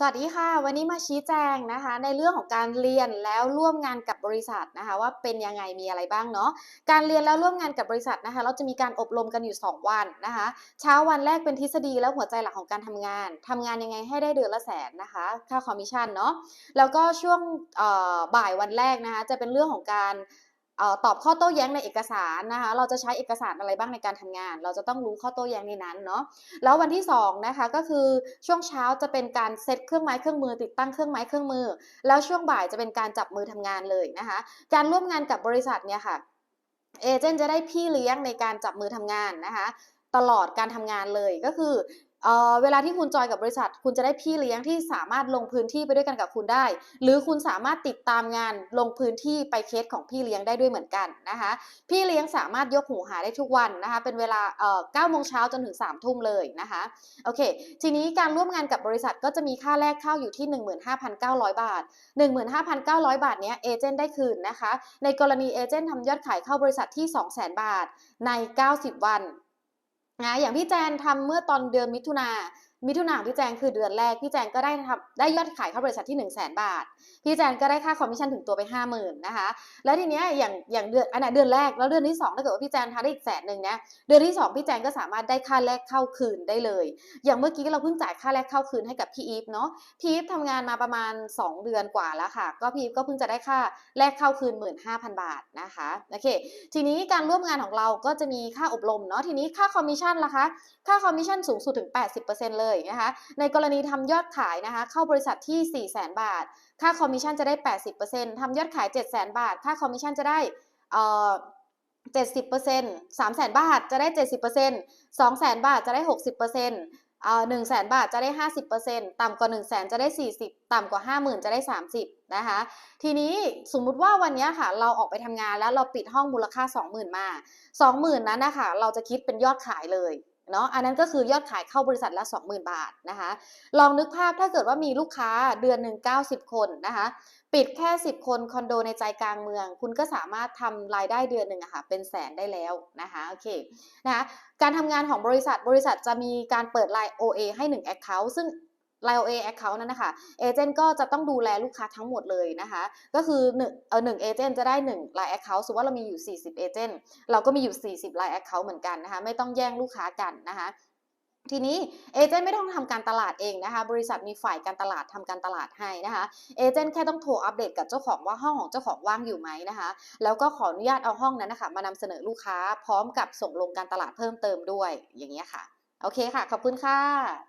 สวัสดีค่ะ วันนี้มาชี้แจงนะคะ ในเรื่องของการเรียนแล้วร่วมงานกับบริษัทนะคะ ว่าเป็นยังไงมีอะไรบ้างเนาะการเรียนแล้วร่วมงานกับบริษัทนะคะ เราจะมีการอบรมกันอยู่ 2 วันนะคะ เช้าวันแรกเป็นทฤษฎีแล้วหัวใจหลักของการทำงานทำงานยังไงให้ได้เดือนละแสนนะคะ ค่าคอมมิชชั่นเนาะแล้วก็ช่วงบ่ายวันแรกนะคะ จะเป็นเรื่องของการ ตอบข้อโต้แย้งในเอกสารนะคะ เราจะใช้เอกสารอะไรบ้างในการทำงาน เราจะต้องรู้ข้อโต้แย้งในนั้นเนาะ แล้ววันที่2นะคะก็คือช่วงเช้าจะเป็นการเซตเครื่องไม้เครื่องมือ ติดตั้งเครื่องไม้เครื่องมือ แล้วช่วงบ่ายจะเป็นการจับมือทำงานเลยนะคะ การร่วมงานกับบริษัทเนี่ยค่ะ เอเจนต์จะได้พี่เลี้ยงในการจับมือทำงานนะคะตลอดการทำงานเลยก็คือ เวลาที่คุณจอยกับบริษัท คุณจะได้พี่เลี้ยงที่สามารถลงพื้นที่ไปด้วยกันกับคุณได้ หรือคุณสามารถติดตามงานลงพื้นที่ไปเคสของพี่เลี้ยงได้ด้วยเหมือนกันนะคะ พี่เลี้ยงสามารถยกหูหาได้ทุกวันนะคะ เป็นเวลาเอ่อ9โมงเช้าจนถึง3ทุ่มเลยนะคะ โอเค ทีนี้การร่วมงานกับบริษัทก็จะมีค่าแรกเข้าอยู่ที่ 15,900 บาท 15,900 บาทเนี้ยเอเจนต์ได้คืนนะคะ ในกรณีเอเจนต์ทำยอดขายเข้าบริษัทที่ 200,000 บาทใน 90 วัน นะอย่างพี่แจนทำเมื่อตอนเดือนมิถุนา มิถุนาพี่แจงคือเดือนแรกพี่แจงก็ได้ทำได้ยอดขายเข้าบริษัทที่1 0 0 0 0แบาท พี่แจนก็ได้ค่าคอมมิชชั่นถึงตัวไป 50,000นะคะ แล้วทีเนี้ยอย่างอย่างเดือนอันนั้นเดือนแรกแล้วเดือนที่ 2 ถ้าเกิดว่าพี่แจนทำได้อีกแสนหนึ่งนะเดือนที่ 2 พี่แจนก็สามารถได้ค่าแรกเข้าคืนได้เลย อย่างเมื่อกี้เราเพิ่งจ่ายค่าแรกเข้าคืนให้กับพี่อีฟเนาะพี่อีฟทำงานมาประมาณ 2 เดือนกว่าแล้วค่ะ ก็พี่อีฟก็เพิ่งจะได้ค่าแรกเข้าคืน 15,000 บาทนะคะโอเค ทีนี้การร่วมงานของเราก็จะมีค่าอบรมเนาะทีนี้ค่าคอมมิชชั่นล่ะคะค่าคอมมิชชั่นสูงสุดถึง 80%เลยนะคะในกรณีทำยอดขายนะคะเข้าบริษัทที่ 400,000 บาท ค่าคอมมิชชั่นจะได้ 80%ทำยอดขาย 700,000 บาท ค่าคอมมิชชั่นจะได้เอ่อ70% 300,000บาทจะได้70% 200,000บาทจะได้60%เอ่อ100,000บาทจะได้50%ต่ำกว่า100,000จะได้40ต่ำกว่า50,000จะได้30นะคะ ทีนี้สมมุติว่าวันนี้ค่ะ เราออกไปทำงานแล้วเราปิดห้องมูลค่า20,000มา20,000นั้นนะคะเราจะคิดเป็นยอดขายเลย เนาะอันนั้นก็คือยอดขายเข้าบริษัทละ 20,000 บาทนะคะ ลองนึกภาพถ้าเกิดว่ามีลูกค้าเดือนหนึ่ง90 คนนะคะ ปิดแค่ 10 คนคอนโดในใจกลางเมือง คุณก็สามารถทำรายได้เดือนหนึ่งอะค่ะเป็นแสนได้แล้วนะคะโอเคนะคะการทำงานของบริษัทบริษัทจะมีการเปิดไลน์ OA ให้ 1 Account ซึ่ง Line OA Account นั้นนะคะเอเจนต์ก็จะต้องดูแลลูกค้าทั้งหมดเลยนะคะ ก็คือ1เออ1เอเจนต์จะได้1 Line Account สมมติว่าเรามีอยู่ 40 เอเจนต์เราก็มีอยู่ 40 Line Account เหมือนกันนะคะ ไม่ต้องแย่งลูกค้ากันนะคะทีนี้เอเจนต์ไม่ต้องทำการตลาดเองนะคะ บริษัทมีฝ่ายการตลาดทำการตลาดให้นะคะเอเจนต์แค่ต้องโทรอัปเดตกับเจ้าของว่าห้องของเจ้าของว่างอยู่ไหมนะคะ แล้วก็ขออนุญาตเอาห้องนั้นนะคะมานำเสนอลูกค้าพร้อมกับส่งลงการตลาดเพิ่มเติมด้วยอย่างเงี้ยค่ะ โอเคค่ะ ขอบคุณค่ะ